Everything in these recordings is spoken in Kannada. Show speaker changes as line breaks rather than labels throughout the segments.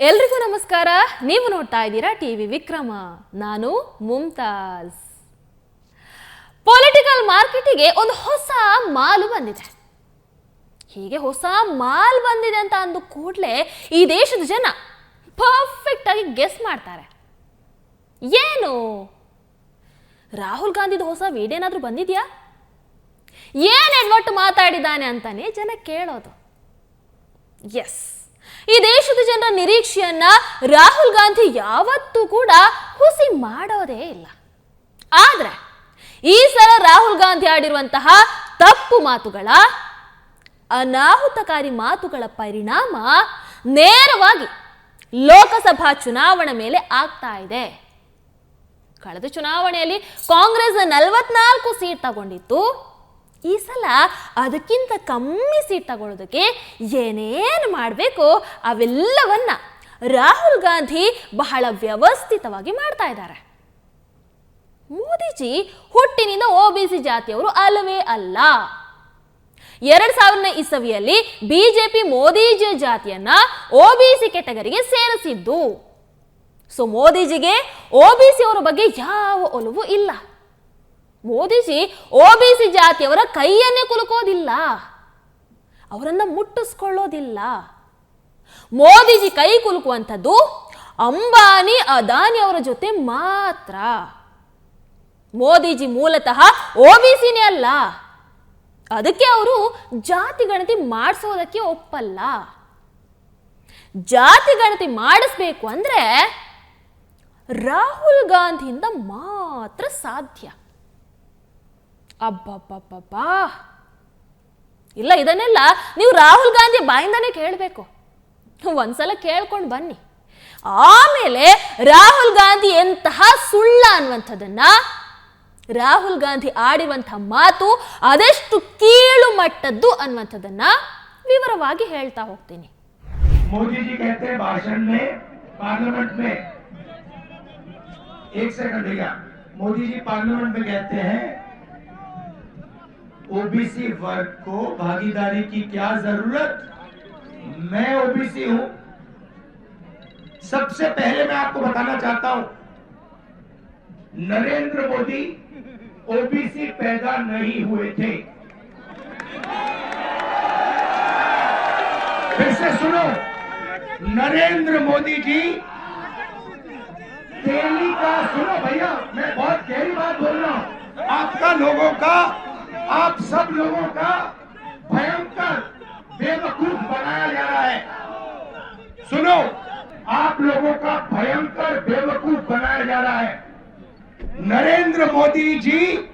ಎಲ್ರಿಗೂ ನಮಸ್ಕಾರ. ನೀವು ನೋಡ್ತಾ ಇದ್ದೀರಾ ಟಿವಿ ವಿಕ್ರಮ. ನಾನು ಮುಮ್ತಾಜ್ ಪೊಲಿಟಿಕಲ್ ಮಾರ್ಕೆಟಿಗೆ ಒಂದು ಹೊಸ ಮಾಲು ಬಂದಿದೆ. ಹೀಗೆ ಹೊಸ ಮಾಲ್ ಬಂದಿದೆ ಅಂತ ಅಂದು ಕೂಡಲೇ ಈ ದೇಶದ ಜನ ಪರ್ಫೆಕ್ಟ್ ಆಗಿ ಗೆಸ್ ಮಾಡ್ತಾರೆ. ಏನು? ರಾಹುಲ್ ಗಾಂಧಿದು ಹೊಸ ವಿಡಿಯೋನಾದ್ರೂ ಬಂದಿದ್ಯಾ? ಏನ್ ಎಡ್ವಟ್ಟು ಮಾತಾಡಿದ್ದಾನೆ ಅಂತಾನೆ ಜನ ಕೇಳೋದು. ಎಸ್ ಈ ದೇಶದ ಜನರ ನಿರೀಕ್ಷೆಯನ್ನ ರಾಹುಲ್ ಗಾಂಧಿ ಯಾವತ್ತೂ ಕೂಡ ಹುಸಿ ಮಾಡೋದೇ ಇಲ್ಲ. ಆದ್ರೆ ಈ ಸಲ ರಾಹುಲ್ ಗಾಂಧಿ ಆಡಿರುವಂತಹ ತಪ್ಪು ಮಾತುಗಳ, ಅನಾಹುತಕಾರಿ ಮಾತುಗಳ ಪರಿಣಾಮ ನೇರವಾಗಿ ಲೋಕಸಭಾ ಚುನಾವಣೆ ಮೇಲೆ ಆಗ್ತಾ ಇದೆ. ಕಳೆದ ಚುನಾವಣೆಯಲ್ಲಿ ಕಾಂಗ್ರೆಸ್ ನಲವತ್ನಾಲ್ಕು ಸೀಟ್ ತಗೊಂಡಿತ್ತು. ಈ ಸಲ ಅದಕ್ಕಿಂತ ಕಮ್ಮಿ ಸೀಟ್ ತಗೊಳ್ಳೋದಕ್ಕೆ ಏನೇನು ಮಾಡಬೇಕು ಅವೆಲ್ಲವನ್ನ ರಾಹುಲ್ ಗಾಂಧಿ ಬಹಳ ವ್ಯವಸ್ಥಿತವಾಗಿ ಮಾಡ್ತಾ ಇದ್ದಾರೆ. ಮೋದಿಜಿ ಹುಟ್ಟಿನಿಂದ ಒ ಬಿ ಸಿ ಜಾತಿಯವರು ಅಲ್ಲವೇ ಅಲ್ಲ. ಎರಡ್ ಸಾವಿರನೇ ಇಸವಿಯಲ್ಲಿ ಬಿಜೆಪಿ ಮೋದಿಜಿ ಜಾತಿಯನ್ನ ಸಿ ಕೆಟಗರಿಗೆ ಸೇರಿಸಿದ್ದು. ಸೊ ಮೋದಿಜಿಗೆ ಒ ಬಿ ಸಿ ಅವರ ಬಗ್ಗೆ ಯಾವ ಒಲವು ಇಲ್ಲ. ಮೋದಿಜಿ ಸಿ ಜಾತಿಯವರ ಕೈಯನ್ನೇ ಕುಲುಕೋದಿಲ್ಲ. ಅವರನ್ನ ಮುಟ್ಟಿಸ್ಕೊಳ್ಳೋದಿಲ್ಲ. ಮೋದಿಜಿ ಕೈ ಕುಲುಕುವಂಥದ್ದು ಅಂಬಾನಿ, ಅದಾನಿ ಅವರ ಜೊತೆ ಮಾತ್ರ. ಮೋದಿಜಿ ಮೂಲತಃ ಒಬಿಸಿನೇ ಅಲ್ಲ. ಅದಕ್ಕೆ ಅವರು ಜಾತಿ ಗಣತಿ ಮಾಡಿಸೋದಕ್ಕೆ ಒಪ್ಪಲ್ಲ. ಜಾತಿ ಗಣತಿ ಮಾಡಿಸ್ಬೇಕು ಅಂದ್ರೆ ರಾಹುಲ್ ಗಾಂಧಿಯಿಂದ ಮಾತ್ರ ಸಾಧ್ಯ. ಅಬ್ಬಬ್ಬಬ್ಬಬ್ಬಾ. ಇಲ್ಲ, ಇದನ್ನೆಲ್ಲ ನೀವು ರಾಹುಲ್ ಗಾಂಧಿ ಬಾಯಿಂದಾನೇ ಕೇಳಬೇಕು. ಒಂದ್ಸಲ ಕೇಳ್ಕೊಂಡು ಬನ್ನಿ. ಆಮೇಲೆ ರಾಹುಲ್ ಗಾಂಧಿ ಎಂತಹ ಸುಳ್ಳ ಅನ್ನುವಂಥದ್ದನ್ನ ರಾಹುಲ್ ಗಾಂಧಿ ಆಡಿರುವಂತಹ ಮಾತು ಅದೆಷ್ಟು ಕೀಳು ಮಟ್ಟದ್ದು ಅನ್ನುವಂಥದ್ದನ್ನ ವಿವರವಾಗಿ ಹೇಳ್ತಾ ಹೋಗ್ತೀನಿ.
ಮೋದಿಜಿ ಪಾರ್ಲಿಮೆಂಟ್ ओबीसी वर्ग को भागीदारी की क्या ज़रूरत? मैं ओबीसी हूँ। सबसे पहले मैं आपको बताना चाहता हूँ, नरेंद्र मोदी ओबीसी पैदा नहीं हुए थे। फिर से सुनो, नरेंद्र मोदी जी दिल्ली का सुनो भैया, मैं बहुत गहरी बात बोल रहा हूँ। आपका लोगों का आप सब लोगों का भयंकर बेवकूफ़ बनाया जा रहा है। सुनो, आप लोगों का भयंकर बेवकूफ़ बनाया जा रहा है। नरेंद्र मोदी जी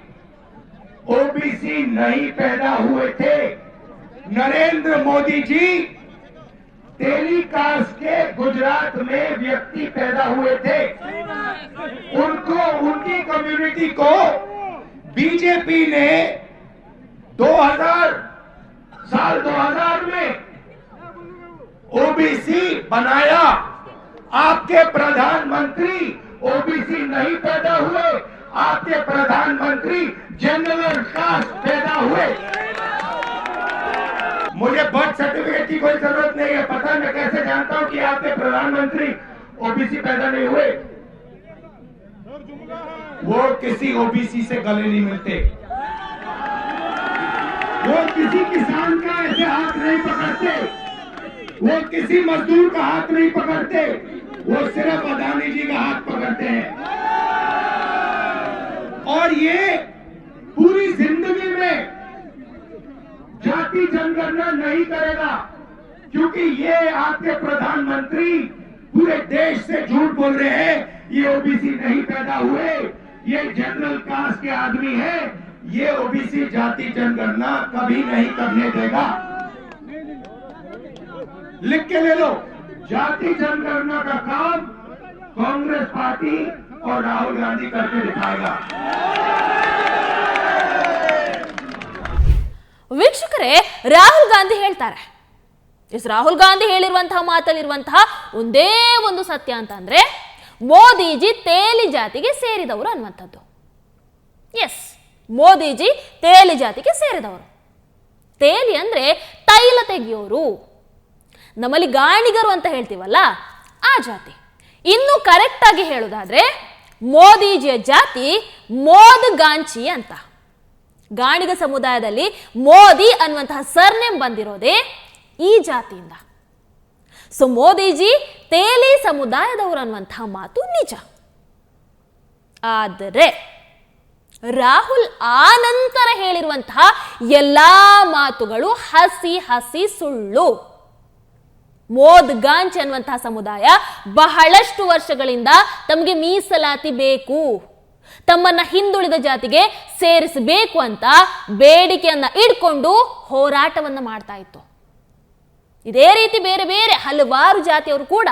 ओबीसी नहीं पैदा हुए थे। नरेंद्र मोदी जी टेलीकास्ट के गुजरात में व्यक्ति पैदा हुए थे। उनको, उनकी कम्युनिटी को बीजेपी ने 2000 साल 2000 में ओबीसी बनाया। आपके प्रधानमंत्री ओबीसी नहीं पैदा हुए, आपके प्रधानमंत्री जनरल कास्ट पैदा हुए। मुझे बर्थ सर्टिफिकेट की कोई ज़रूरत नहीं है, पता मैं कैसे जानता हूँ कि आपके प्रधानमंत्री ओबीसी पैदा नहीं हुए। वो किसी ओबीसी से गले नहीं मिलते। वो किसी किसान का ऐसे हाथ नहीं पकड़ते। वो किसी मजदूर का हाथ नहीं पकड़ते। वो सिर्फ़ अदानी जी का हाथ पकड़ते हैं। और ये पूरी ज़िंदगी में जाति जनगणना नहीं करेगा, क्योंकि ये आपके प्रधानमंत्री पूरे देश से झूठ बोल रहे हैं। ये ओबीसी नहीं पैदा हुए। ये जनरल कास्ट के आदमी है। ये ओबीसी जाति जनगणना कभी नहीं करने देगा लिख के ले लो जाति जनगणना का काम कांग्रेस पार्टी और राहुल गांधी करके दिखाएगा
ವೀಕ್ಷಕರೇ ರಾಹುಲ್ ಗಾಂಧಿ ಹೇಳ್ತಾರೆ ಎಸ್ ರಾಹುಲ್ ಗಾಂಧಿ ಹೇಳಿರುವಂತಹ ಮಾತಲ್ಲಿರುವಂತಹ ಒಂದೇ ಒಂದು ಸತ್ಯ ಅಂತ ಅಂದ್ರೆ ಮೋದಿಜಿ ತೇಲಿ ಜಾತಿಗೆ ಸೇರಿದವರು ಅನ್ನುವಂಥದ್ದು ಎಸ್ ಮೋದಿಜಿ ತೇಲಿ ಜಾತಿಗೆ ಸೇರಿದವರು. ತೇಲಿ ಅಂದ್ರೆ ತೈಲ ತೆಗೆಯೋರು. ನಮ್ಮಲ್ಲಿ ಗಾಣಿಗರು ಅಂತ ಹೇಳ್ತೀವಲ್ಲ, ಆ ಜಾತಿ. ಇನ್ನು ಕರೆಕ್ಟ್ ಆಗಿ ಹೇಳೋದಾದ್ರೆ, ಮೋದಿಜಿಯ ಜಾತಿ ಮೋದ್ ಗಾಂಚಿ ಅಂತ. ಗಾಣಿಗ ಸಮುದಾಯದಲ್ಲಿ ಮೋದಿ ಅನ್ನುವಂತಹ ಸರ್ನೇಮ್ ಬಂದಿರೋದೇ ಈ ಜಾತಿಯಿಂದ. ಸೊ ಮೋದಿಜಿ ತೇಲಿ ಸಮುದಾಯದವರು ಅನ್ನುವಂತಹ ಮಾತು ನಿಜ. ಆದರೆ ರಾಹುಲ್ ಆ ನಂತರ ಹೇಳಿರುವಂತಹ ಎಲ್ಲಾ ಮಾತುಗಳು ಹಸಿ ಹಸಿ ಸುಳ್ಳು. ಮೋದ್ ಗಾಂಚ್ ಅನ್ನುವಂತಹ ಸಮುದಾಯ ಬಹಳಷ್ಟು ವರ್ಷಗಳಿಂದ ತಮಗೆ ಮೀಸಲಾತಿ ಬೇಕು. ತಮ್ಮನ್ನ ಹಿಂದುಳಿದ ಜಾತಿಗೆ ಸೇರಿಸಬೇಕು ಅಂತ ಬೇಡಿಕೆಯನ್ನ ಇಡ್ಕೊಂಡು ಹೋರಾಟವನ್ನ ಮಾಡ್ತಾ ಇತ್ತು. ಇದೇ ರೀತಿ ಬೇರೆ ಬೇರೆ ಹಲವಾರು ಜಾತಿಯವರು ಕೂಡ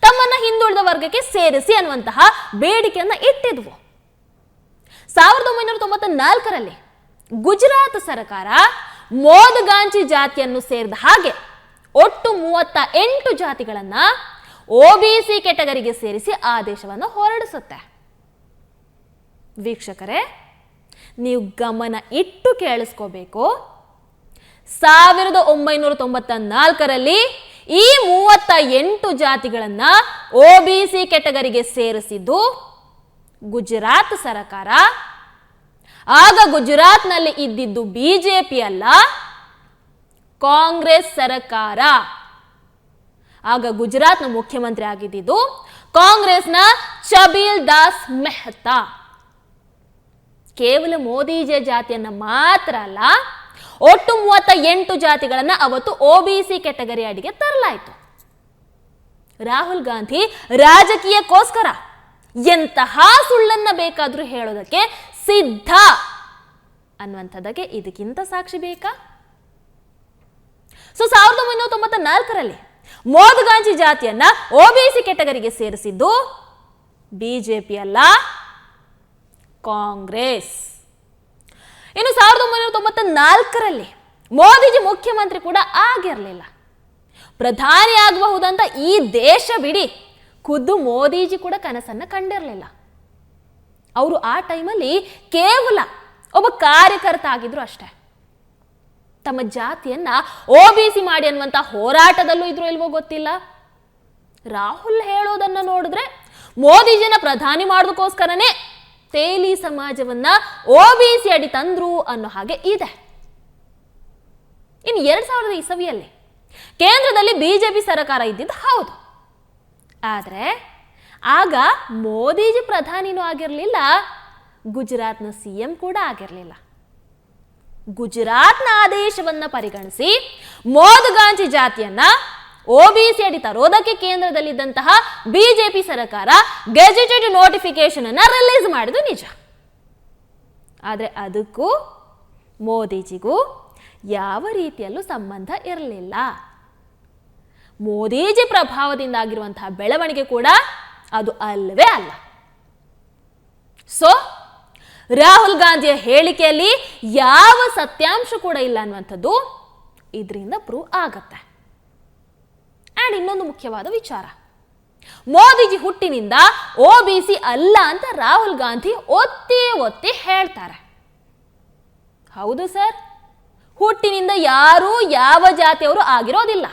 ತಮ್ಮನ್ನ ಹಿಂದುಳಿದ ವರ್ಗಕ್ಕೆ ಸೇರಿಸಿ ಅನ್ನುವಂತಹ ಬೇಡಿಕೆಯನ್ನ ಇಟ್ಟಿದ್ವು. ಸಾವಿರದ ಒಂಬೈನೂರ ತೊಂಬತ್ತ ನಾಲ್ಕರಲ್ಲಿ ಗುಜರಾತ್ ಸರ್ಕಾರ ಮೋದಗಾಂಚಿ ಜಾತಿಯನ್ನು ಸೇರಿದ ಹಾಗೆ ಒಟ್ಟು ಮೂವತ್ತ ಎಂಟು ಜಾತಿಗಳನ್ನ ಒಬಿಸಿ ಕೆಟಗರಿಗೆ ಸೇರಿಸಿ ಆದೇಶವನ್ನು ಹೊರಡಿಸುತ್ತೆ. ವೀಕ್ಷಕರೇ, ನೀವು ಗಮನ ಇಟ್ಟು ಕೇಳಿಸ್ಕೋಬೇಕು. ಸಾವಿರದ ಒಂಬೈನೂರ ತೊಂಬತ್ತ ನಾಲ್ಕರಲ್ಲಿ ಈ ಮೂವತ್ತ ಎಂಟು ಜಾತಿಗಳನ್ನ ಒಬಿಸಿ ಕೆಟಗರಿಗೆ ಸೇರಿಸಿದ್ದು ಗುಜರಾತ್ ಸರಕಾರ, ಆಗ ಗುಜರಾತ್ನಲ್ಲಿ ಇದ್ದಿದ್ದು ಬಿಜೆಪಿ ಅಲ್ಲ, ಕಾಂಗ್ರೆಸ್ ಸರಕಾರ. ಆಗ ಗುಜರಾತ್ನ ಮುಖ್ಯಮಂತ್ರಿ ಆಗಿದ್ದಿದ್ದು ಕಾಂಗ್ರೆಸ್ನ ಚಬೀಲ್ ದಾಸ್ ಮೆಹ್ತಾ. ಕೇವಲ ಮೋದಿಜಿಯ ಜಾತಿಯನ್ನ ಮಾತ್ರ ಅಲ್ಲ, ಒಟ್ಟು ಮೂವತ್ತ ಎಂಟು ಜಾತಿಗಳನ್ನ ಅವತ್ತು ಒಬಿಸಿ ಕೆಟಗರಿ ಅಡಿಗೆ ತರಲಾಯಿತು. ರಾಹುಲ್ ಗಾಂಧಿ ರಾಜಕೀಯಕ್ಕೋಸ್ಕರ. ಎಂತಹ ಸುಳ್ಳನ್ನ ಬೇಕಾದ್ರೂ ಹೇಳೋದಕ್ಕೆ ಸಿದ್ಧ ಅನ್ನುವಂಥದ್ದಕ್ಕೆ ಇದಕ್ಕಿಂತ ಸಾಕ್ಷಿ ಬೇಕಾ? ಸೊ, ಸಾವಿರದ ಒಂಬೈನೂರ ತೊಂಬತ್ತ ನಾಲ್ಕರಲ್ಲಿ ಮೋದಗಾಂಜಿ ಜಾತಿಯನ್ನ ಒಬಿಸಿ ಕೆಟಗರಿಗೆ ಸೇರಿಸಿದ್ದು ಬಿಜೆಪಿ ಅಲ್ಲ, ಕಾಂಗ್ರೆಸ್. ಇನ್ನು ಸಾವಿರದ ಒಂಬೈನೂರ ತೊಂಬತ್ತ ನಾಲ್ಕರಲ್ಲಿ ಮೋದಿಜಿ ಮುಖ್ಯಮಂತ್ರಿ ಕೂಡ ಆಗಿರಲಿಲ್ಲ. ಪ್ರಧಾನಿ ಆಗಬಹುದಂತ ಈ ದೇಶ ಬಿಡಿ. ಖುದ್ದು ಮೋದಿಜಿ ಕೂಡ ಕನಸನ್ನ ಕಂಡಿರಲಿಲ್ಲ. ಅವರು ಆ ಟೈಮಲ್ಲಿ ಕೇವಲ ಒಬ್ಬ ಕಾರ್ಯಕರ್ತ ಆಗಿದ್ರು ಅಷ್ಟೇ. ತಮ್ಮ ಜಾತಿಯನ್ನ ಸಿ ಮಾಡಿ ಅನ್ನುವಂಥ ಹೋರಾಟದಲ್ಲೂ ಇದ್ರು ಇಲ್ವೋ ಗೊತ್ತಿಲ್ಲ. ರಾಹುಲ್ ಹೇಳೋದನ್ನ ನೋಡಿದ್ರೆ ಮೋದಿಜಿನ ಪ್ರಧಾನಿ ಮಾಡೋದಕ್ಕೋಸ್ಕರನೇ ತೇಲಿ ಸಮಾಜವನ್ನ ಸಿ ಅಡಿ ತಂದ್ರು ಅನ್ನೋ ಹಾಗೆ ಇದೆ. ಇನ್ನು ಎರಡ್ ಸಾವಿರದ ಇಸವಿಯಲ್ಲಿ ಕೇಂದ್ರದಲ್ಲಿ ಬಿಜೆಪಿ ಸರ್ಕಾರ ಇದ್ದಿದ್ದು ಹೌದು. ಆದರೆ ಆಗ ಮೋದಿಜಿ ಪ್ರಧಾನಿನೂ ಆಗಿರಲಿಲ್ಲ, ಗುಜರಾತ್ನ ಸಿ ಎಂ ಕೂಡ ಆಗಿರಲಿಲ್ಲ. ಗುಜರಾತ್ನ ಆದೇಶವನ್ನ ಪರಿಗಣಿಸಿ ಮೋದಗಾಂಜಿ ಜಾತಿಯನ್ನ ಒಬಿಸಿ ಅಡಿ ತರೋದಕ್ಕೆ ಕೇಂದ್ರದಲ್ಲಿದ್ದಂತಹ ಬಿಜೆಪಿ ಸರ್ಕಾರ ಗೆಜೆಟೆಡ್ ನೋಟಿಫಿಕೇಶನ್ ಅನ್ನ ರಿಲೀಸ್ ಮಾಡಿದ್ದು ನಿಜ. ಆದರೆ ಅದಕ್ಕೂ ಮೋದಿಜಿಗೂ ಯಾವ ರೀತಿಯಲ್ಲೂ ಸಂಬಂಧ ಇರಲಿಲ್ಲ. ಮೋದಿಜಿ ಪ್ರಭಾವದಿಂದ ಆಗಿರುವಂತಹ ಬೆಳವಣಿಗೆ ಕೂಡ ಅದು ಅಲ್ಲವೇ ಅಲ್ಲ. ಸೊ ರಾಹುಲ್ ಗಾಂಧಿಯ ಹೇಳಿಕೆಯಲ್ಲಿ ಯಾವ ಸತ್ಯಾಂಶ ಕೂಡ ಇಲ್ಲ ಅನ್ನುವಂಥದ್ದು ಇದರಿಂದ ಪ್ರೂವ್ ಆಗತ್ತೆ. ಆ್ಯಂಡ್ ಇನ್ನೊಂದು ಮುಖ್ಯವಾದ ವಿಚಾರ. ಮೋದಿಜಿ ಹುಟ್ಟಿನಿಂದ ಒ ಅಲ್ಲ ಅಂತ ರಾಹುಲ್ ಗಾಂಧಿ ಒತ್ತಿ ಒತ್ತಿ ಹೇಳ್ತಾರೆ. ಹೌದು ಸರ್. ಹುಟ್ಟಿನಿಂದ ಯಾರೂ ಯಾವ ಜಾತಿಯವರು ಆಗಿರೋದಿಲ್ಲ.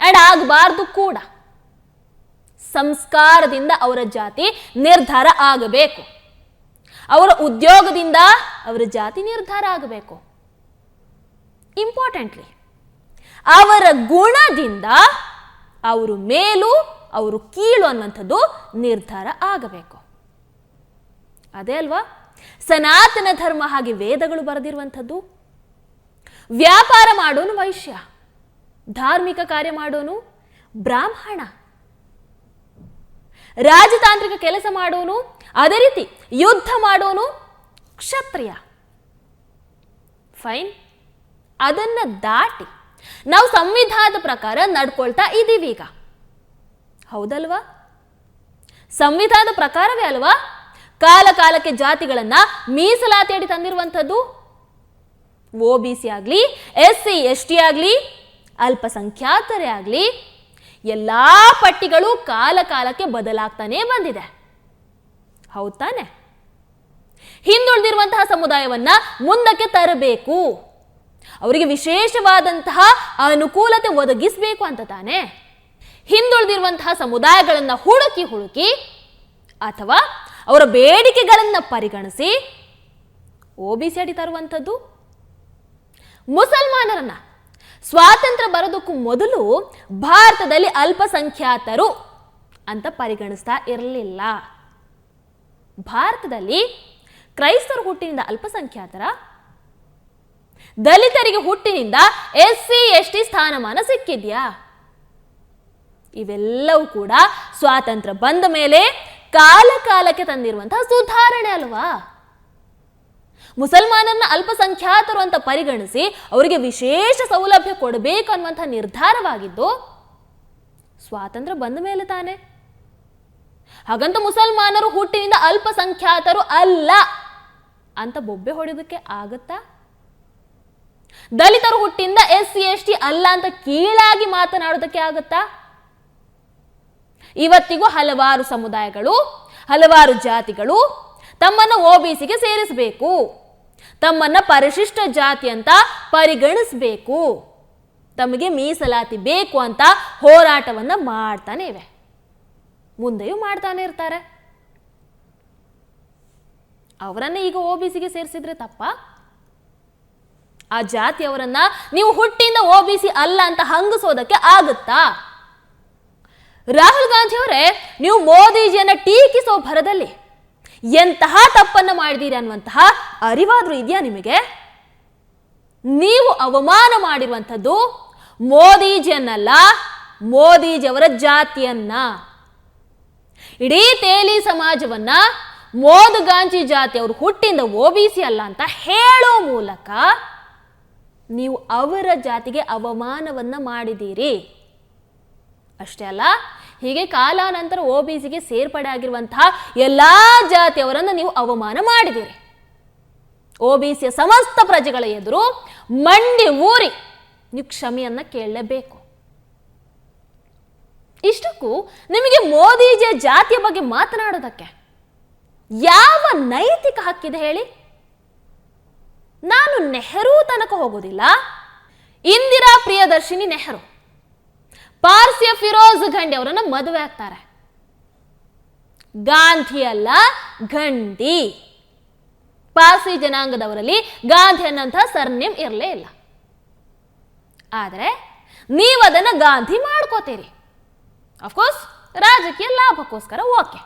ಆ್ಯಂಡ್ ಆಗಬಾರ್ದು ಕೂಡ. ಸಂಸ್ಕಾರದಿಂದ ಅವರ ಜಾತಿ ನಿರ್ಧಾರ ಆಗಬೇಕು. ಅವರ ಉದ್ಯೋಗದಿಂದ ಅವರ ಜಾತಿ ನಿರ್ಧಾರ ಆಗಬೇಕು. ಇಂಪಾರ್ಟೆಂಟ್ಲಿ ಅವರ ಗುಣದಿಂದ ಅವರು ಮೇಲು, ಅವರು ಕೀಳು ಅನ್ನುವಂಥದ್ದು ನಿರ್ಧಾರ ಆಗಬೇಕು. ಅದೇ ಅಲ್ವಾ? ಸನಾತನ ಧರ್ಮ ಹಾಗೆ ವೇದಗಳು ಬರೆದಿರುವಂಥದ್ದು. ವ್ಯಾಪಾರ ಮಾಡೋನು ವೈಶ್ಯ ಧಾರ್ಮಿಕ ಕಾರ್ಯ ಮಾಡೋನು, ಬ್ರಾಹ್ಮಣ. ರಾಜತಾಂತ್ರಿಕ ಕೆಲಸ ಮಾಡೋನು, ಅದೇ ರೀತಿ ಯುದ್ಧ ಮಾಡೋನು, ಕ್ಷತ್ರಿಯ. ಫೈನ್ ಅದನ್ನ ದಾಟಿ ನಾವು ಸಂವಿಧಾನದ ಪ್ರಕಾರ ನಡ್ಕೊಳ್ತಾ ಇದ್ದೀವಿ ಈಗ. ಹೌದಲ್ವಾ? ಸಂವಿಧಾನದ ಪ್ರಕಾರವೇ ಅಲ್ವಾ? ಕಾಲ ಕಾಲಕ್ಕೆ ಜಾತಿಗಳನ್ನ ಮೀಸಲಾತಿ ಅಡಿ ತಂದಿರುವಂಥದ್ದು. ಒ ಬಿ ಸಿ ಆಗಲಿ, ಎಸ್ ಸಿ, ಎಸ್ ಟಿ ಆಗಲಿ ಅಲ್ಪಸಂಖ್ಯಾತರೇ ಆಗಲಿ, ಎಲ್ಲ ಪಟ್ಟಿಗಳು ಕಾಲ ಕಾಲಕ್ಕೆ ಬದಲಾಗ್ತಾನೇ ಬಂದಿದೆ. ಹೌದ್ ತಾನೆ? ಹಿಂದುಳಿದಿರುವಂತಹ ಸಮುದಾಯವನ್ನ ಮುಂದಕ್ಕೆ ತರಬೇಕು. ಅವರಿಗೆ ವಿಶೇಷವಾದಂತಹ ಅನುಕೂಲತೆ ಒದಗಿಸಬೇಕು ಅಂತ ತಾನೆ? ಹಿಂದುಳಿದಿರುವಂತಹ ಸಮುದಾಯಗಳನ್ನು ಹುಡುಕಿ ಹುಡುಕಿ, ಅಥವಾ ಅವರ ಬೇಡಿಕೆಗಳನ್ನು ಪರಿಗಣಿಸಿ, ಒ ಬಿ ಸಿ ಅಡಿ ತರುವಂಥದ್ದು? ಮುಸಲ್ಮಾನರನ್ನ ಸ್ವಾತಂತ್ರ್ಯ ಬರೋದಕ್ಕೂ ಮೊದಲು ಭಾರತದಲ್ಲಿ ಅಲ್ಪಸಂಖ್ಯಾತರು ಅಂತ ಪರಿಗಣಿಸ್ತಾ ಇರಲಿಲ್ಲ. ಭಾರತದಲ್ಲಿ ಕ್ರೈಸ್ತರು ಹುಟ್ಟಿನಿಂದ ಅಲ್ಪಸಂಖ್ಯಾತರ, ದಲಿತರಿಗೆ ಹುಟ್ಟಿನಿಂದ ಎಸ್ ಸಿ ಎಸ್ ಟಿ ಸ್ಥಾನಮಾನ ಸಿಕ್ಕಿದ್ಯಾ? ಇವೆಲ್ಲವೂ ಕೂಡ ಸ್ವಾತಂತ್ರ್ಯ ಬಂದ ಮೇಲೆ ಕಾಲ ಕಾಲಕ್ಕೆ ತಂದಿರುವಂತಹ ಸುಧಾರಣೆ ಅಲ್ವಾ? ಮುಸಲ್ಮಾನರನ್ನ ಅಲ್ಪಸಂಖ್ಯಾತರು ಅಂತ ಪರಿಗಣಿಸಿ ಅವರಿಗೆ ವಿಶೇಷ ಸೌಲಭ್ಯ ಕೊಡಬೇಕು ಅನ್ನುವಂಥ ನಿರ್ಧಾರವಾಗಿದ್ದು ಸ್ವಾತಂತ್ರ್ಯ ಬಂದ ಮೇಲೆ ತಾನೆ. ಹಾಗಂತ ಮುಸಲ್ಮಾನರು ಹುಟ್ಟಿನಿಂದ ಅಲ್ಪಸಂಖ್ಯಾತರು ಅಲ್ಲ ಅಂತ ಬೊಬ್ಬೆ ಹೊಡೆಯೋದಕ್ಕೆ ಆಗತ್ತಾ? ದಲಿತರು ಹುಟ್ಟಿಂದ ಎಸ್ ಸಿ ಎಸ್ ಟಿ ಅಲ್ಲ ಅಂತ ಕೀಳಾಗಿ ಮಾತನಾಡೋದಕ್ಕೆ ಆಗತ್ತಾ? ಇವತ್ತಿಗೂ ಹಲವಾರು ಸಮುದಾಯಗಳು, ಹಲವಾರು ಜಾತಿಗಳು ತಮ್ಮನ್ನು ಒ ಬಿ ಸಿಗೆ ಸೇರಿಸಬೇಕು. ತಮ್ಮನ್ನ ಪರಿಶಿಷ್ಟ ಜಾತಿ ಅಂತ ಪರಿಗಣಿಸಬೇಕು. ತಮಗೆ ಮೀಸಲಾತಿ ಬೇಕು ಅಂತ ಹೋರಾಟವನ್ನ ಮಾಡ್ತಾನೆ ಇವೆ. ಮುಂದೆಯೂ ಮಾಡ್ತಾನೆ ಇರ್ತಾರೆ. ಅವರನ್ನ ಈಗ ಒ ಬಿ ಸಿಗೆ ಸೇರಿಸಿದ್ರೆ ತಪ್ಪ? ಆ ಜಾತಿಯವರನ್ನ ನೀವು ಹುಟ್ಟಿಂದ ಒ ಬಿ ಸಿ ಅಲ್ಲ ಅಂತ ಹಂಗಿಸೋದಕ್ಕೆ ಆಗುತ್ತಾ? ರಾಹುಲ್ ಗಾಂಧಿ ಅವರೇ, ನೀವು ಮೋದಿಜಿಯನ್ನ ಟೀಕಿಸೋ ಭರದಲ್ಲಿ ಎಂತಹ ತಪ್ಪನ್ನ ಮಾಡಿದ್ದೀರಿ ಅನ್ನುವಂತಹ ಅರಿವಾದರೂ ಇದೆಯಾ ನಿಮಗೆ? ನೀವು ಅವಮಾನ ಮಾಡಿರುವಂಥದ್ದು ಮೋದಿಜಿಯನ್ನಲ್ಲ, ಮೋದಿಜಿಯವರ ಜಾತಿಯನ್ನ. ಇಡೀ ತೇಲಿ ಸಮಾಜವನ್ನ ಮೋದು ಗಾಂಧಿ ಜಾತಿ ಅವರು ಹುಟ್ಟಿಂದ ಸಿ ಅಲ್ಲ ಅಂತ ಹೇಳೋ ಮೂಲಕ ನೀವು ಅವರ ಜಾತಿಗೆ ಅವಮಾನವನ್ನ ಮಾಡಿದ್ದೀರಿ. ಅಷ್ಟೇ ಅಲ್ಲ ಹೀಗೆ ಕಾಲಾನಂತರ ಒ ಬಿ ಸಿಗೆ ಸೇರ್ಪಡೆ ಆಗಿರುವಂತಹ ಎಲ್ಲಾ ಜಾತಿಯವರನ್ನು ನೀವು ಅವಮಾನ ಮಾಡಿದಿರಿ ಒ ಬಿ ಸಿಯ ಸಮಸ್ತ ಪ್ರಜೆಗಳ ಎದುರು ಮಂಡಿ ಊರಿ ನೀವು ಕ್ಷಮೆಯನ್ನ ಕೇಳಲೇಬೇಕು. ಇಷ್ಟಕ್ಕೂ ನಿಮಗೆ ಮೋದಿಜಿಯ ಜಾತಿಯ ಬಗ್ಗೆ ಮಾತನಾಡೋದಕ್ಕೆ ಯಾವ ನೈತಿಕ ಹಕ್ಕಿದೆ ಹೇಳಿ? ನಾನು ನೆಹರೂ ತನಕ ಹೋಗೋದಿಲ್ಲ. ಇಂದಿರಾ ಪ್ರಿಯದರ್ಶಿನಿ ನೆಹರು. ಪಾರ್ಸಿಯ ಫಿರೋಜ್ ಘಂಡಿ ಅವರನ್ನ ಮದುವೆ ಆಗ್ತಾರೆ. ಗಾಂಧಿ ಅಲ್ಲ ಗಂಡಿ ಪಾರ್ಸಿ ಜನಾಂಗದವರಲ್ಲಿ ಗಾಂಧಿ ಅನ್ನಂತಹ ಸರ್ನೇಮ್ ಇರಲೇ ಇಲ್ಲ. ಆದರೆ ನೀವು ಅದನ್ನ ಗಾಂಧಿ ಮಾಡ್ಕೋತೀರಿ. ಅಫ್ಕೋರ್ಸ್ ರಾಜಕೀಯ ಲಾಭಕ್ಕೋಸ್ಕರ ಓಕೆ.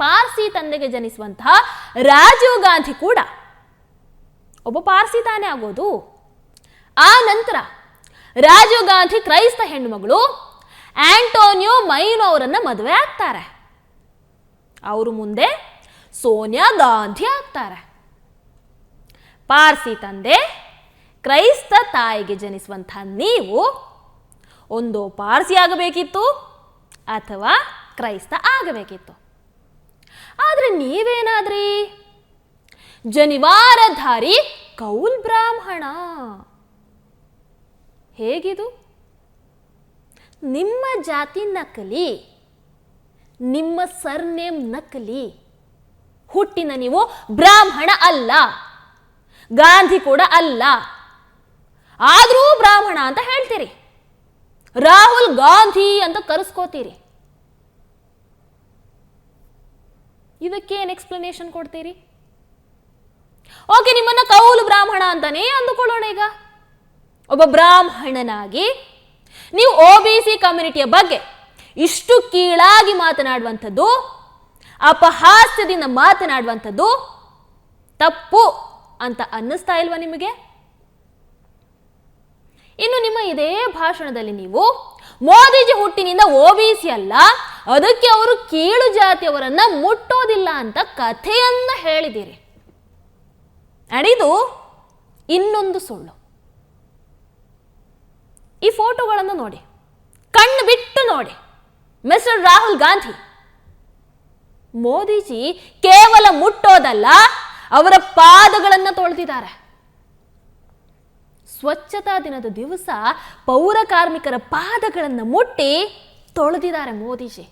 ಪಾರ್ಸಿ ತಂದೆಗೆ ಜನಿಸುವಂತಹ ರಾಜೀವ್ ಗಾಂಧಿ ಕೂಡ ಒಬ್ಬ ಪಾರ್ಸಿ ತಾನೇ ಆಗೋದು. ಆ ನಂತರ ರಾಜೀವ್ ಗಾಂಧಿ ಕ್ರೈಸ್ತ ಹೆಣ್ಣುಮಗಳು, ಆಂಟೋನಿಯೋ ಮೈನೋ ಅವರನ್ನು ಮದುವೆ ಆಗ್ತಾರೆ. ಅವರು ಮುಂದೆ ಸೋನಿಯಾ ಗಾಂಧಿ ಆಗ್ತಾರೆ. ಪಾರ್ಸಿ ತಂದೆ, ಕ್ರೈಸ್ತ ತಾಯಿಗೆ ಜನಿಸುವಂಥ ನೀವು ಒಂದು ಪಾರ್ಸಿ ಆಗಬೇಕಿತ್ತು ಅಥವಾ ಕ್ರೈಸ್ತ ಆಗಬೇಕಿತ್ತು. ಆದರೆ ನೀವೇನಾದ್ರಿ? ಜನಿವಾರಧಾರಿ ಕೌಲ್ ಬ್ರಾಹ್ಮಣ. ಹೇಗಿದು? ನಿಮ್ಮ ಜಾತಿ ನಕಲಿ, ನಿಮ್ಮ ಸರ್ನೇಮ್ ನಕಲಿ, ಹುಟ್ಟಿನ ನೀವು ಬ್ರಾಹ್ಮಣ ಅಲ್ಲ, ಗಾಂಧಿ ಕೂಡ ಅಲ್ಲ, ಆದರೂ ಬ್ರಾಹ್ಮಣ ಅಂತ ಹೇಳ್ತೀರಿ, ರಾಹುಲ್ ಗಾಂಧಿ ಅಂತ ಕರೆಸ್ಕೋತೀರಿ. ಇದಕ್ಕೇನು ಎಕ್ಸ್ಪ್ಲನೇಷನ್ ಕೊಡ್ತೀರಿ? ಓಕೆ, ನಿಮ್ಮನ್ನ ಕೌಲು ಬ್ರಾಹ್ಮಣ ಅಂತಾನೇ ಅಂದುಕೊಳ್ಳೋಣ ಈಗ. ಒಬ್ಬ ಬ್ರಾಹ್ಮಣನಾಗಿ ನೀವು ಒ ಬಿ ಸಿ ಕಮ್ಯುನಿಟಿಯ ಬಗ್ಗೆ ಇಷ್ಟು ಕೀಳಾಗಿ ಮಾತನಾಡುವಂಥದ್ದು, ಅಪಹಾಸ್ಯದಿಂದ ಮಾತನಾಡುವಂಥದ್ದು ತಪ್ಪು ಅಂತ ಅನ್ನಿಸ್ತಾ ಇಲ್ವಾ ನಿಮಗೆ? ಇನ್ನು ನಿಮ್ಮ ಇದೇ ಭಾಷಣದಲ್ಲಿ ನೀವು ಮೋದಿಜಿ ಹುಟ್ಟಿನಿಂದ ಓ ಬಿ ಸಿ ಅಲ್ಲ, ಅದಕ್ಕೆ ಅವರು ಕೀಳು ಜಾತಿಯವರನ್ನ ಮುಟ್ಟೋದಿಲ್ಲ ಅಂತ ಕಥೆಯನ್ನ ಹೇಳಿದಿರಿ ಅಡಿದು ಇನ್ನೊಂದು ಸುಳ್ಳು. ಈ ಫೋಟೋಗಳನ್ನು ನೋಡಿ. ಕಣ್ಣು ಬಿಟ್ಟು ನೋಡಿ. ಮಿಸ್ಟರ್ ರಾಹುಲ್ ಗಾಂಧಿ. ಮೋದಿಜಿ ಕೇವಲ ಮುಟ್ಟೋದಲ್ಲ, ಅವರ ಪಾದಗಳನ್ನು ತೊಳೆದಿದ್ದಾರೆ. ಸ್ವಚ್ಛತಾ ದಿನದ ದಿವಸ ಪೌರ ಕಾರ್ಮಿಕರ ಪಾದಗಳನ್ನು ಮುಟ್ಟಿ ತೊಳೆದಿದ್ದಾರೆ ಮೋದಿಜಿ.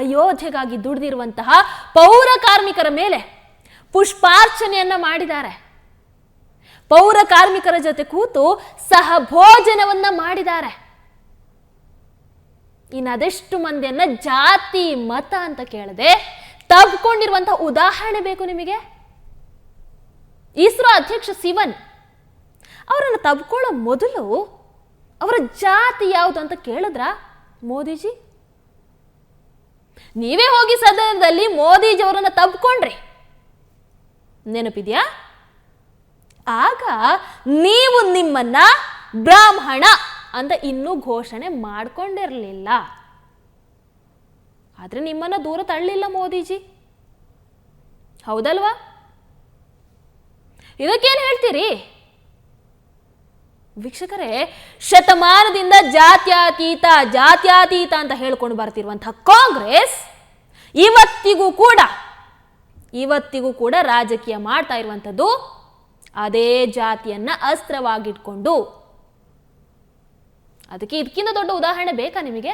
ಅಯೋಧ್ಯೆಗಾಗಿ ದುಡಿದಿರುವಂತಹ ಪೌರ ಕಾರ್ಮಿಕರ ಮೇಲೆ ಪುಷ್ಪಾರ್ಚನೆಯನ್ನ ಮಾಡಿದ್ದಾರೆ. ಪೌರ ಕಾರ್ಮಿಕರ ಜೊತೆ ಕೂತು ಸಹ ಭೋಜನವನ್ನ ಮಾಡಿದ್ದಾರೆ. ಇನ್ನದೆಷ್ಟು ಮಂದಿಯನ್ನ ಜಾತಿ, ಮತ ಅಂತ ಕೇಳದೆ ತಬ್ಕೊಂಡಿರುವಂತಹ ಉದಾಹರಣೆ ಬೇಕು ನಿಮಗೆ. ಇಸ್ರೋ ಅಧ್ಯಕ್ಷ ಸಿವನ್ ಅವರನ್ನು ತಬ್ಕೊಳ್ಳೋ ಮೊದಲು ಅವರ ಜಾತಿ ಯಾವುದು ಅಂತ ಕೇಳಿದ್ರ ಮೋದಿಜಿ? ನೀವೇ ಹೋಗಿ ಸದನದಲ್ಲಿ ಮೋದಿಜಿ ಅವರನ್ನ ತಬ್ಕೊಂಡ್ರಿ. ನೆನಪಿದ್ಯಾ? ಆಗ ನೀವು ನಿಮ್ಮನ್ನ ಬ್ರಾಹ್ಮಣ ಅಂತ ಇನ್ನೂ ಘೋಷಣೆ ಮಾಡ್ಕೊಂಡಿರಲಿಲ್ಲ. ಆದ್ರೆ ನಿಮ್ಮನ್ನ ದೂರ ತಳ್ಳಿಲ್ಲ ಮೋದಿಜಿ. ಹೌದಲ್ವಾ? ಇದಕ್ಕೇನು ಹೇಳ್ತೀರಿ? ವೀಕ್ಷಕರೇ, ಶತಮಾನದಿಂದ ಜಾತ್ಯಾತೀತ ಜಾತ್ಯಾತೀತ ಅಂತ ಹೇಳ್ಕೊಂಡು ಬರ್ತಿರುವಂತಹ ಕಾಂಗ್ರೆಸ್ ಇವತ್ತಿಗೂ ಕೂಡ ಇವತ್ತಿಗೂ ಕೂಡ ರಾಜಕೀಯ ಮಾಡ್ತಾ ಇರುವಂಥದ್ದು ಅದೇ ಜಾತಿಯನ್ನ ಅಸ್ತ್ರವಾಗಿಟ್ಕೊಂಡು. ಅದಕ್ಕೆ ಇದಕ್ಕಿಂತ ದೊಡ್ಡ ಉದಾಹರಣೆ ಬೇಕಾ ನಿಮಗೆ?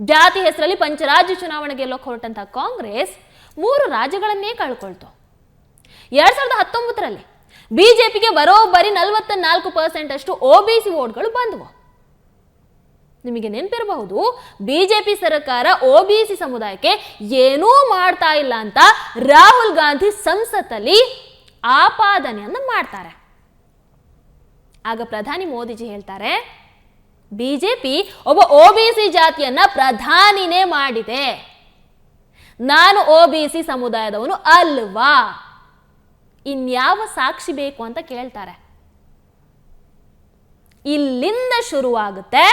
ಜಾತಿ ಹೆಸರಲ್ಲಿ ಪಂಚರಾಜ್ಯ ಚುನಾವಣೆ ಗೆಲ್ಲೋಕೆ ಹೊರಟಂತಹ ಕಾಂಗ್ರೆಸ್ ಮೂರು ರಾಜ್ಯಗಳನ್ನೇ ಕಳ್ಕೊಳ್ತು. ಎರಡ್ ಸಾವಿರದ ಹತ್ತೊಂಬತ್ತರಲ್ಲಿ ಬಿಜೆಪಿಗೆ ಬರೋಬ್ಬರಿ ನಲವತ್ತ ನಾಲ್ಕು ಪರ್ಸೆಂಟ್ ಅಷ್ಟು ಓಬಿಸಿ ಬಿ ವೋಟ್ಗಳು ಬಂದವು. ನಿಮಗೆ ನೆನಪಿರಬಹುದು, ಬಿಜೆಪಿ ಸರ್ಕಾರ ಓಬಿಸಿ ಸಮುದಾಯಕ್ಕೆ ಏನೂ ಮಾಡ್ತಾ ಇಲ್ಲ ಅಂತ ರಾಹುಲ್ ಗಾಂಧಿ ಸಂಸತ್ತಲ್ಲಿ ಆಪಾದನೆಯನ್ನು ಮಾಡ್ತಾರೆ. ಆಗ ಪ್ರಧಾನಿ ಮೋದಿಜಿ ಹೇಳ್ತಾರೆ, ಬಿಜೆಪಿ ಒಬ್ಬ ಒ ಬಿ ಸಿ ಜಾತಿಯನ್ನ ಪ್ರಧಾನಿನೇ ಮಾಡಿದೆ. ನಾನು ಒ ಬಿ ಸಿ ಸಮುದಾಯದವನು ಅಲ್ವಾ? ಇನ್ಯಾವ ಸಾಕ್ಷಿ ಬೇಕು ಅಂತ ಕೇಳ್ತಾರೆ. ಇಲ್ಲಿಂದ ಶುರುವಾಗುತ್ತೆ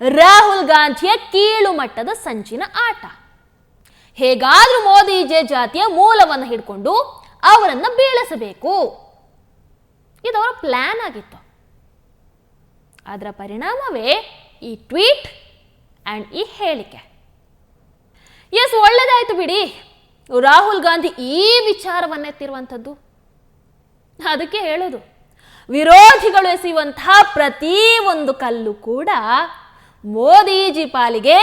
ರಾಹುಲ್ ಗಾಂಧಿಯ ಕೀಳು ಮಟ್ಟದ ಸಂಚಿನ ಆಟ. ಹೇಗಾದ್ರೂ ಮೋದಿಜೆ ಜಾತಿಯ ಮೂಲವನ್ನು ಹಿಡ್ಕೊಂಡು ಅವರನ್ನ ಬೀಳಿಸಬೇಕು. ಅವರ ಪ್ಲಾನ್ ಆಗಿತ್ತು. ಅದರ ಪರಿಣಾಮವೇ ಈ ಟ್ವೀಟ್ ಆ್ಯಂಡ್ ಈ ಹೇಳಿಕೆ. ಎಸ್ ಒಳ್ಳೇದಾಯ್ತು ಬಿಡಿ. ರಾಹುಲ್ ಗಾಂಧಿ ಈ ವಿಚಾರವನ್ನೆತ್ತಿರುವಂಥದ್ದು. ಅದಕ್ಕೆ ಹೇಳೋದು, ವಿರೋಧಿಗಳು ಎಸೆಯುವಂತಹ ಪ್ರತಿ ಒಂದು ಕಲ್ಲು ಕೂಡ ಮೋದಿಜಿ ಪಾಲಿಗೆ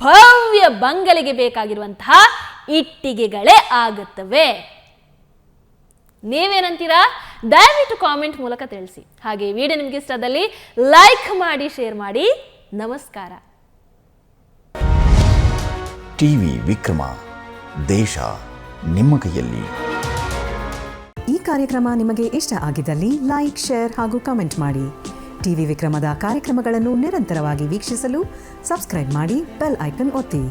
ಭವ್ಯ ಬಂಗಲಿಗೆ ಬೇಕಾಗಿರುವಂತಹ ಇಟ್ಟಿಗೆಗಳೇ ಆಗುತ್ತವೆ. ನೀವೇನಂತೀರಾ? ದಯವಿಟ್ಟು ಕಾಮೆಂಟ್ ಮೂಲಕ ತಿಳಿಸಿ. ಹಾಗೆ ವಿಡಿಯೋ ನಿಮ್ಗೆ ಇಷ್ಟದಲ್ಲಿ ಲೈಕ್ ಮಾಡಿ ಶೇರ್ ಮಾಡಿ. ನಮಸ್ಕಾರ.
ಟಿವಿ ವಿಕ್ರಮ ದೇಶ ನಿಮ್ಮ ಕೈಯಲ್ಲಿ.
ಈ ಕಾರ್ಯಕ್ರಮ ನಿಮಗೆ ಇಷ್ಟ ಆಗಿದ್ದಲ್ಲಿ ಲೈಕ್ ಶೇರ್ ಹಾಗೂ ಕಮೆಂಟ್ ಮಾಡಿ. ಟಿವಿ ವಿಕ್ರಮದ ಕಾರ್ಯಕ್ರಮಗಳನ್ನು ನಿರಂತರವಾಗಿ ವೀಕ್ಷಿಸಲು ಸಬ್ಸ್ಕ್ರೈಬ್ ಮಾಡಿ ಬೆಲ್ ಐಕನ್ ಒತ್ತಿ.